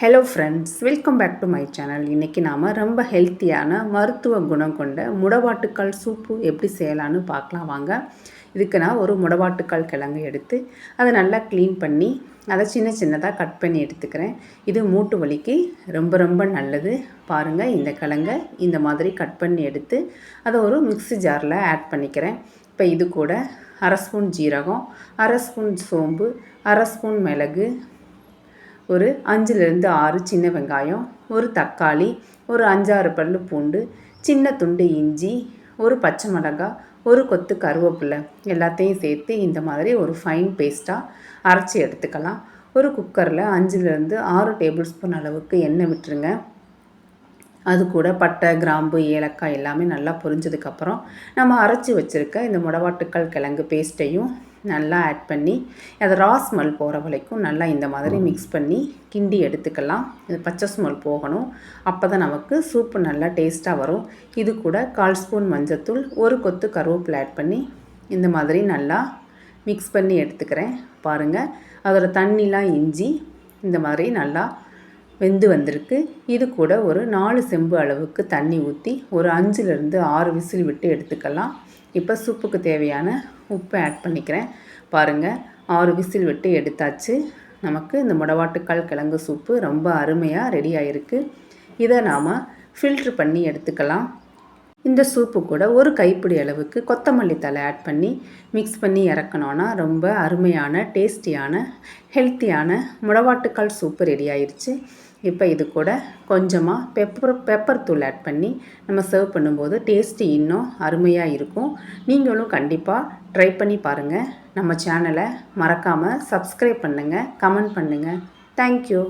Hello friends welcome back to my channel இன்றைக்கி நாம் ரொம்ப ஹெல்த்தியான மருத்துவ குணம் கொண்ட முடவாட்டுக்கால் சூப்பு எப்படி செய்யலான்னு பார்க்கலாம் வாங்க. இதுக்கு நான் ஒரு முடவாட்டுக்கால் கிழங்கு எடுத்து அதை நல்லா க்ளீன் பண்ணி அதை சின்ன சின்னதாக கட் பண்ணி எடுத்துக்கிறேன். இது மூட்டு வலிக்கு ரொம்ப ரொம்ப நல்லது. பாருங்கள் இந்த கிழங்கை இந்த மாதிரி கட் பண்ணி எடுத்து அதை ஒரு மிக்ஸி ஜாரில் ஆட் பண்ணிக்கிறேன். இப்போ இது கூட அரை ஸ்பூன் ஜீரகம் அரை ஸ்பூன் சோம்பு அரை ஸ்பூன் மிளகு ஒரு அஞ்சுலேருந்து ஆறு சின்ன வெங்காயம் ஒரு தக்காளி ஒரு அஞ்சாறு பல் பூண்டு சின்ன துண்டு இஞ்சி ஒரு பச்சை மிளகாய் ஒரு கொத்து கருவேப்பிலை எல்லாத்தையும் சேர்த்து இந்த மாதிரி ஒரு ஃபைன் பேஸ்ட்டாக அரைச்சி எடுத்துக்கலாம். ஒரு குக்கரில் அஞ்சுலேருந்து ஆறு டேபிள் ஸ்பூன் அளவுக்கு எண்ணெய் விட்டுருங்க. அது கூட பட்டை கிராம்பு ஏலக்காய் எல்லாமே நல்லா பொரிஞ்சதுக்கப்புறம் நம்ம அரைச்சி வச்சுருக்க இந்த முடவாட்டுக்கள் கிழங்கு பேஸ்ட்டையும் நல்லா ஆட் பண்ணி அதை ரா ஸ்மெல் போகிற வரைக்கும் நல்லா இந்த மாதிரி மிக்ஸ் பண்ணி கிண்டி எடுத்துக்கலாம். இது பச்சை ஸ்மெல் போகணும். அப்போ தான் நமக்கு சூப்பு நல்லா டேஸ்ட்டாக வரும். இது கூட கால் ஸ்பூன் மஞ்சத்தூள் ஒரு கொத்து கருவேப்பிலை ஆட் பண்ணி இந்த மாதிரி நல்லா மிக்ஸ் பண்ணி எடுத்துக்கிறேன். பாருங்கள் அதோட தண்ணிலாம் இஞ்சி இந்த மாதிரி நல்லா வெந்து வந்திருக்கு. இது கூட ஒரு நாலு செம்பு அளவுக்கு தண்ணி ஊற்றி ஒரு அஞ்சுலேருந்து ஆறு விசில் விட்டு எடுத்துக்கலாம். இப்போ சூப்புக்கு தேவையான உப்பை ஆட் பண்ணிக்கிறேன். பாருங்கள் ஆறு விசில் விட்டு எடுத்தாச்சு. நமக்கு இந்த முடவாட்டுக்கால் கிழங்கு சூப்பு ரொம்ப அருமையாக ரெடி ஆகிருக்கு இதை நாம் ஃபில்ட்ரு பண்ணி எடுத்துக்கலாம். இந்த சூப்பு கூட ஒரு கைப்பிடி அளவுக்கு கொத்தமல்லி தலை ஆட் பண்ணி மிக்ஸ் பண்ணி இறக்கணுன்னா ரொம்ப அருமையான டேஸ்டியான ஹெல்த்தியான முடவாட்டுக்கால் சூப்பு ரெடி ஆயிடுச்சு இப்போ இது கூட கொஞ்சமாக பெப்பர் பெப்பர் தூள் ஆட் பண்ணி நம்ம சர்வ் பண்ணும்போது டேஸ்ட்டு இன்னும் அருமையாக இருக்கும். நீங்களும் கண்டிப்பாக ட்ரை பண்ணி பாருங்கள் நம்ம சேனலை மறக்காமல் சப்ஸ்கிரைப் பண்ணுங்கள் கமெண்ட் பண்ணுங்கள் தேங்க்யூ